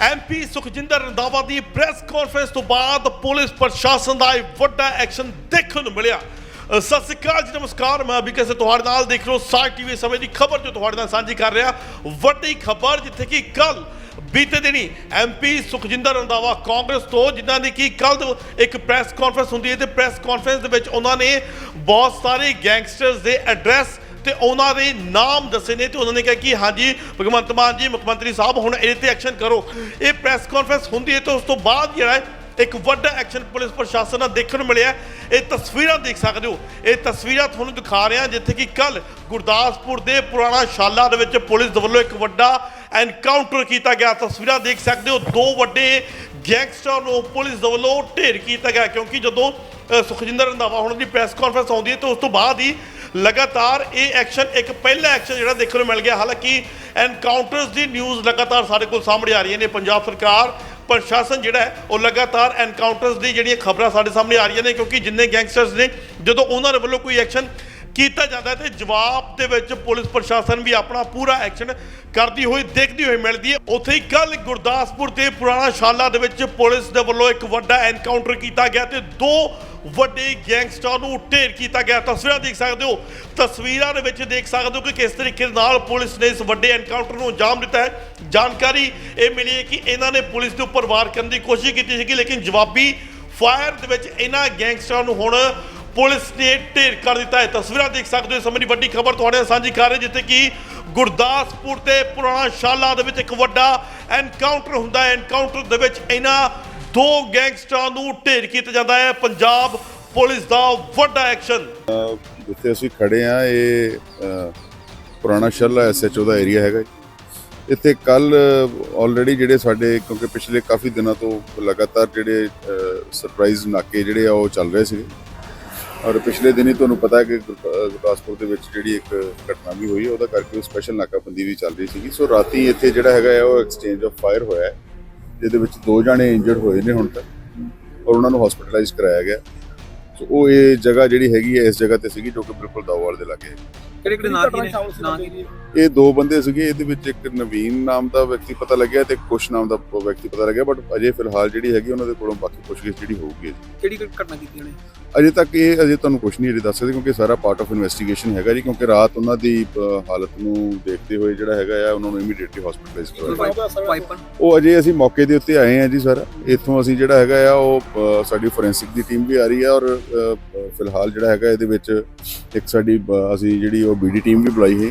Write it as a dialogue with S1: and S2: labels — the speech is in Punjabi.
S1: ਐਮਪੀ ਸੁਖਜਿੰਦਰ ਰੰਧਾਵਾ ਦੀ ਪ੍ਰੈਸ ਕਾਨਫਰੰਸ ਤੋਂ ਬਾਅਦ ਪੁਲਿਸ ਪ੍ਰਸ਼ਾਸਨ ਦਾ ਇਹ ਵੱਡਾ ਐਕਸ਼ਨ ਦੇਖਣ ਨੂੰ ਮਿਲਿਆ। ਸਤਿ ਸ਼੍ਰੀ ਅਕਾਲ ਜੀ, ਨਮਸਕਾਰ। ਮੈਂ ਅਭਿਕੇ ਸੇ ਤੁਹਾਡੇ ਨਾਲ ਦੇਖ ਰਹੇ ਹੋ ਸਾਰ ਟੀਵੀ ਸਮੇਂ ਦੀ ਖਬਰ ਜੋ ਤੁਹਾਡੇ ਨਾਲ ਸਾਂਝੀ ਕਰ ਰਿਹਾ। ਵੱਡੀ ਖਬਰ ਜਿੱਥੇ ਕਿ ਕੱਲ ਬੀਤੇ ਦਿਨੀ ਐਮਪੀ ਸੁਖਜਿੰਦਰ ਰੰਧਾਵਾ ਕਾਂਗਰਸ ਤੋਂ, ਜਿਨ੍ਹਾਂ ਦੀ ਕਿ ਕੱਲ ਇੱਕ ਪ੍ਰੈਸ ਕਾਨਫਰੰਸ ਹੁੰਦੀ ਹੈ ਤੇ ਪ੍ਰੈਸ ਕਾਨਫਰੰਸ ਦੇ ਵਿੱਚ ਉਹਨਾਂ ਨੇ ਬਹੁਤ ਸਾਰੇ ਗੈਂਗਸਟਰਸ ਦੇ ਐਡਰੈਸ ਤੇ ਉਹਨਾਂ ਦੇ ਨਾਮ ਦੱਸੇ ਨੇ ਤੇ ਉਹਨਾਂ ਨੇ ਕਿਹਾ ਕਿ ਹਾਂਜੀ, ਭਗਵੰਤ ਮਾਨ ਜੀ, ਮੁੱਖ ਮੰਤਰੀ ਸਾਹਿਬ, ਹੁਣ ਇਹਦੇ ਤੇ ਐਕਸ਼ਨ ਕਰੋ। ਇਹ ਪ੍ਰੈਸ ਕਾਨਫਰੰਸ ਹੁੰਦੀ ਹੈ ਤੇ ਉਸ ਤੋਂ ਬਾਅਦ ਜਿਹੜਾ ਹੈ, ਇੱਕ ਵੱਡਾ ਐਕਸ਼ਨ ਪੁਲਿਸ ਪ੍ਰਸ਼ਾਸਨ ਨਾਲ ਦੇਖਣ ਨੂੰ ਮਿਲਿਆ ਇਹ ਤਸਵੀਰਾਂ ਦੇਖ ਸਕਦੇ ਹੋ। ਇਹ ਤਸਵੀਰਾਂ ਤੁਹਾਨੂੰ ਦਿਖਾ ਰਿਹਾ ਜਿੱਥੇ ਕਿ ਕੱਲ ਗੁਰਦਾਸਪੁਰ ਦੇ ਪੁਰਾਣਾ ਸ਼ਾਲਾ ਦੇ ਵਿੱਚ ਪੁਲਿਸ ਦੇ ਵੱਲੋਂ ਇੱਕ ਵੱਡਾ ਐਨਕਾਊਂਟਰ ਕੀਤਾ ਗਿਆ। ਤਸਵੀਰਾਂ ਦੇਖ ਸਕਦੇ ਹੋ, ਦੋ ਵੱਡੇ ਗੈਂਗਸਟਰ ਨੂੰ ਪੁਲਿਸ ਦੇ ਵੱਲੋਂ ਢੇਰ ਕੀਤਾ ਗਿਆ, ਕਿਉਂਕਿ ਜਦੋਂ ਸੁਖਜਿੰਦਰ ਰੰਧਾਵਾ ਹੁਣ ਦੀ ਪ੍ਰੈਸ ਕਾਨਫਰੰਸ ਆਉਂਦੀ ਹੈ ਤੇ ਉਸ ਤੋਂ ਬਾਅਦ ਹੀ ਲਗਾਤਾਰ ਇਹ ਐਕਸ਼ਨ ਇੱਕ ਪਹਿਲਾ ਐਕਸ਼ਨ ਜਿਹੜਾ ਦੇਖਣ ਨੂੰ ਮਿਲ ਗਿਆ। ਹਾਲਾਂਕਿ ਐਨਕਾਊਂਟਰਸ ਦੀ ਨਿਊਜ਼ ਲਗਾਤਾਰ ਸਾਡੇ ਕੋਲ ਸਾਹਮਣੇ ਆ ਰਹੀਆਂ ਨੇ। ਪੰਜਾਬ ਸਰਕਾਰ, ਪ੍ਰਸ਼ਾਸਨ ਜਿਹੜਾ ਹੈ, ਉਹ ਲਗਾਤਾਰ ਐਨਕਾਊਂਟਰਸ ਦੀ ਜਿਹੜੀਆਂ ਖਬਰਾਂ ਸਾਡੇ ਸਾਹਮਣੇ ਆ ਰਹੀਆਂ ਨੇ, ਕਿਉਂਕਿ ਜਿੰਨੇ ਗੈਂਗਸਟਰਸ ਨੇ, ਜਦੋਂ ਉਹਨਾਂ ਦੇ ਵੱਲੋਂ ਕੋਈ ਐਕਸ਼ਨ ਕੀਤਾ ਜਾਂਦਾ ਹੈ ਤੇ ਜਵਾਬ ਦੇ ਵਿੱਚ ਪੁਲਿਸ ਪ੍ਰਸ਼ਾਸਨ ਵੀ ਆਪਣਾ ਪੂਰਾ ਐਕਸ਼ਨ ਕਰਦੀ ਹੋਈ, ਦੇਖਦੀ ਹੋਈ ਮਿਲਦੀ ਹੈ। ਉੱਥੇ ਹੀ ਕੱਲ ਗੁਰਦਾਸਪੁਰ ਦੇ ਪੁਰਾਣਾ ਸ਼ਾਲਾ ਦੇ ਵਿੱਚ ਪੁਲਿਸ ਦੇ ਵੱਲੋਂ ਇੱਕ ਵੱਡਾ ਐਨਕਾਊਂਟਰ ਕੀਤਾ ਗਿਆ ਤੇ ਦੋ ਵੱਡੇ ਗੈਂਗਸਟਰ ਨੂੰ ਢੇਰ ਕੀਤਾ ਗਿਆ। ਤਸਵੀਰਾਂ ਦੇਖ ਸਕਦੇ ਹੋ। ਤਸਵੀਰਾਂ ਦੇ ਵਿੱਚ ਦੇਖ ਸਕਦੇ ਹੋ ਕਿ ਕਿਸ ਤਰੀਕੇ ਨਾਲ ਪੁਲਿਸ ਨੇ ਇਸ ਵੱਡੇ ਐਨਕਾਊਂਟਰ ਨੂੰ ਅੰਜਾਮ ਦਿੱਤਾ ਹੈ। ਜਾਣਕਾਰੀ ਇਹ ਮਿਲੀ ਹੈ ਕਿ ਇਹਨਾਂ ਨੇ ਪੁਲਿਸ ਦੇ ਉੱਪਰ ਵਾਰ ਕਰਨ ਦੀ ਕੋਸ਼ਿਸ਼ ਕੀਤੀ ਸੀਗੀ, ਲੇਕਿਨ ਜਵਾਬੀ ਫਾਇਰ ਦੇ ਵਿੱਚ ਇਹਨਾਂ ਗੈਂਗਸਟਰਾਂ ਨੂੰ ਹੁਣ ਪੁਲਿਸ ਨੇ ਢੇਰ ਕਰ ਦਿੱਤਾ ਹੈ। ਤਸਵੀਰਾਂ ਦੇਖ ਸਕਦੇ ਹੋ ਸਮੇਂ ਦੀ ਵੱਡੀ ਖਬਰ ਤੁਹਾਡੇ ਨਾਲ ਸਾਂਝੀ ਕਰ ਰਹੇ ਜਿੱਥੇ ਕਿ ਗੁਰਦਾਸਪੁਰ ਤੇ ਪੁਰਾਣਾ ਸ਼ਾਲਾ ਦੇ ਵਿੱਚ ਇੱਕ ਵੱਡਾ ਐਨਕਾਊਂਟਰ ਹੁੰਦਾ ਹੈ। ਐਨਕਾਊਂਟਰ ਦੇ ਵਿੱਚ ਇਹਨਾਂ ਦੋ ਗੈਂਗਸਟਰਾਂ ਨੂੰ ਢੇਰ ਕੀਤਾ ਜਾਂਦਾ ਹੈ। ਪੰਜਾਬ ਪੁਲਿਸ ਦਾ ਵੱਡਾ ਐਕਸ਼ਨ
S2: ਜਿੱਥੇ ਅਸੀਂ ਖੜੇ ਆ ਇਹ ਅ, ਪੁਰਾਣਾ ਸ਼ੱਲਾ ਐਸਐਚਓ ਦਾ ਏਰੀਆ ਹੈਗਾ ਇੱਥੇ ਕੱਲ ਆਲਰੇਡੀ ਜਿਹੜੇ ਸਾਡੇ ਕਿਉਂਕਿ ਪਿਛਲੇ ਕਾਫੀ ਦਿਨਾਂ ਤੋਂ ਲਗਾਤਾਰ ਜਿਹੜੇ ਸਰਪ੍ਰਾਈਜ਼ ਨਾਕੇ ਜਿਹੜੇ ਆ ਉਹ ਚੱਲ ਰਹੇ ਸੀਗੇ। ਔਰ ਪਿਛਲੇ ਦਿਨੀ ਤੁਹਾਨੂੰ ਪਤਾ ਹੈ ਕਿ ਗੁਰ- ਗੁਰਦਾਸਪੁਰ ਦੇ ਵਿੱਚ ਜਿਹੜੀ ਇੱਕ ਘਟਨਾ ਵੀ ਹੋਈ, ਉਹਦਾ ਕਰਕੇ ਸਪੈਸ਼ਲ ਨਾਕਾਬੰਦੀ ਵੀ ਚੱਲ ਰਹੀ ਸੀਗੀ। ਸੋ ਰਾਤੀ ਇੱਥੇ ਜਿਹੜਾ ਹੈਗਾ ਹੈ, ਉਹ ਐਕਸਚੇਂਜ ਆਫ ਫਾਇਰ ਹੋਇਆ ਜਿਹਦੇ ਵਿੱਚ ਦੋ ਜਾਣੇ ਇੰਜਰਡ ਹੋਏ ਨੇ ਹੁਣ ਤੱਕ ਔਰ ਉਹਨਾਂ ਨੂੰ ਹਸਪੀਟਲਾਈਜ਼ ਕਰਾਇਆ ਗਿਆ। ਸੋ ਉਹ ਇਹ ਜਗ੍ਹਾ ਜਿਹੜੀ ਹੈਗੀ ਹੈ ਇਸ ਜਗ੍ਹਾ ਤੇ ਸੀਗੀ ਜੋ ਕਿ ਬਿਲਕੁਲ ਦਾਵਾਲ ਦੇ ਲਾਗੇ। ਹੈ
S3: ਕਿਹੜੇ ਕਿਹੜੇ ਨਾਂ ਕੀ ਨੇ? ਨਾਂ ਕੀ ਨੇ?
S2: ਇਹ ਦੋ ਬੰਦੇ ਸੀਗੇ ਇਹਦੇ ਵਿੱਚ ਇੱਕ ਨਵੀਨ ਨਾਮ ਦਾ ਵਿਅਕਤੀ ਪਤਾ ਲੱਗਿਆ ਤੇ ਕੁਸ਼ ਨਾਮ ਦਾ ਵਿਅਕਤੀ ਪਤਾ ਲੱਗਿਆ ਬਟ ਅਜੇ ਫਿਲਹਾਲ ਜਿਹੜੀ ਹੈਗੀ ਉਹਨਾਂ ਦੇ ਕੋਲੋਂ ਬਾਕੀ ਪੁੱਛਗਿੱਛ ਜਿਹੜੀ ਹੋਊਗੀ
S3: ਕਿਹੜੀ ਕਿਹੜੀ ਘਟਨਾ ਕੀਤੀ ਉਹਨੇ?
S2: ਅਜੇ ਤੱਕ ਇਹ ਅਜੇ ਤੁਹਾਨੂੰ ਕੁਝ ਨਹੀਂ ਅਜੇ ਦੱਸ ਸਕਦੇ ਕਿਉਂਕਿ ਸਾਰਾ ਪਾਰਟ ਆਫ ਇਨਵੈਸਟੀਗੇਸ਼ਨ ਹੈਗਾ ਜੀ ਕਿਉਂਕਿ ਰਾਤ ਉਹਨਾਂ ਦੀ ਹਾਲਤ ਨੂੰ ਦੇਖਦੇ ਹੋਏ ਜਿਹੜਾ ਹੈਗਾ ਆ ਉਹਨਾਂ ਨੂੰ ਇਮੀਡੀਏਟਲੀ ਹਸਪੀਟਲਾਈਜ਼ ਕਰਵਾਇਆ। ਉਹ ਅਜੇ ਅਸੀਂ ਮੌਕੇ ਦੇ ਉੱਤੇ ਆਏ ਹਾਂ ਜੀ ਸਰ। ਇੱਥੋਂ ਅਸੀਂ ਜਿਹੜਾ ਹੈਗਾ ਆ ਉਹ ਸਾਡੀ ਫੋਰੈਂਸਿਕ ਦੀ ਟੀਮ ਵੀ ਆ ਰਹੀ ਹੈ ਔਰ ਫਿਲਹਾਲ ਜਿਹੜਾ ਹੈਗਾ ਇਹਦੇ ਵਿੱਚ ਇੱਕ ਸਾਡੀ ਅ, ਅਸੀਂ ਜਿਹੜੀ ਉਹ ਬੀਡੀ ਟੀਮ ਵੀ ਬੁਲਾਈ ਹੈ